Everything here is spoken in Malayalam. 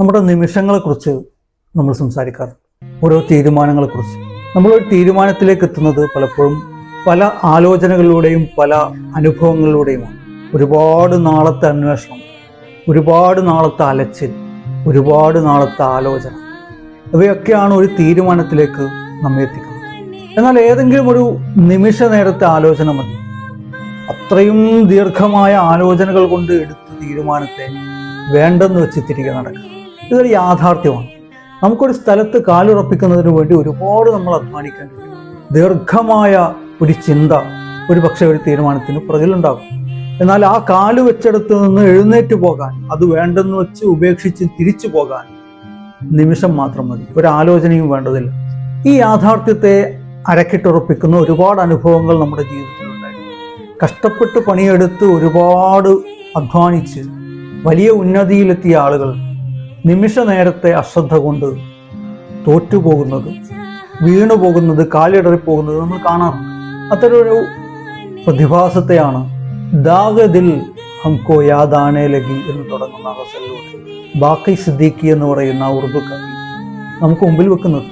നമ്മുടെ നിമിഷങ്ങളെക്കുറിച്ച് നമ്മൾ സംസാരിക്കാറുണ്ട്. ഓരോ തീരുമാനങ്ങളെക്കുറിച്ച്. നമ്മളൊരു തീരുമാനത്തിലേക്ക് എത്തുന്നത് പലപ്പോഴും പല ആലോചനകളിലൂടെയും പല അനുഭവങ്ങളിലൂടെയുമാണ്. ഒരുപാട് നാളത്തെ അന്വേഷണം ഒരുപാട് നാളത്തെ അലച്ചിൽ ഒരുപാട് നാളത്തെ ആലോചന. ഇവയൊക്കെയാണ് ഒരു തീരുമാനത്തിലേക്ക് നമ്മെ എത്തിക്കുന്നത്. എന്നാൽ ഏതെങ്കിലും ഒരു നിമിഷ നേരത്തെ ആലോചന മതി. അത്രയും ദീർഘമായ ആലോചനകൾ കൊണ്ട് എടുത്ത തീരുമാനത്തെ വേണ്ടെന്ന് വെച്ച് തിരികെ നടക്കുക. ഇതൊരു യാഥാർത്ഥ്യമാണ്. നമുക്കൊരു സ്ഥലത്ത് കാലുറപ്പിക്കുന്നതിന് വേണ്ടി ഒരുപാട് നമ്മൾ അധ്വാനിക്കേണ്ടി വരും ദീർഘമായ ഒരു ചിന്ത ഒരു പക്ഷേ ഒരു തീരുമാനത്തിന് പുറകിലുണ്ടാകും. എന്നാൽ ആ കാൽ വെച്ചെടുത്ത് നിന്ന് എഴുന്നേറ്റ് പോകാൻ അത് വേണ്ടെന്ന് വെച്ച് ഉപേക്ഷിച്ച് തിരിച്ചു പോകാൻ നിമിഷം മാത്രം മതി. ഒരു ആലോചനയും വേണ്ടതില്ല. ഈ യാഥാർത്ഥ്യത്തെ അരക്കിട്ടുറപ്പിക്കുന്ന ഒരുപാട് അനുഭവങ്ങൾ നമ്മുടെ ജീവിതത്തിലുണ്ടായിരുന്നു കഷ്ടപ്പെട്ട് പണിയെടുത്ത് ഒരുപാട് അധ്വാനിച്ച് വലിയ ഉന്നതിയിലെത്തിയ ആളുകൾ നിമിഷ നേരത്തെ അശ്രദ്ധ കൊണ്ട് തോറ്റുപോകുന്നത് വീണു പോകുന്നത് കാലിടറിപ്പോകുന്നത് നമ്മൾ കാണാറുണ്ട്. അത്തരമൊരു പ്രതിഭാസത്തെയാണ് ദാഗതിൽ ഹംകോ യാദാനേ ലഗി എന്ന് തുടങ്ങുന്ന ഗസലിലൂടെ ബാക്കി സിദ്ദീഖി എന്ന് പറയുന്ന ഉറുദു കവി നമുക്ക് മുമ്പിൽ വെക്കുന്നത്.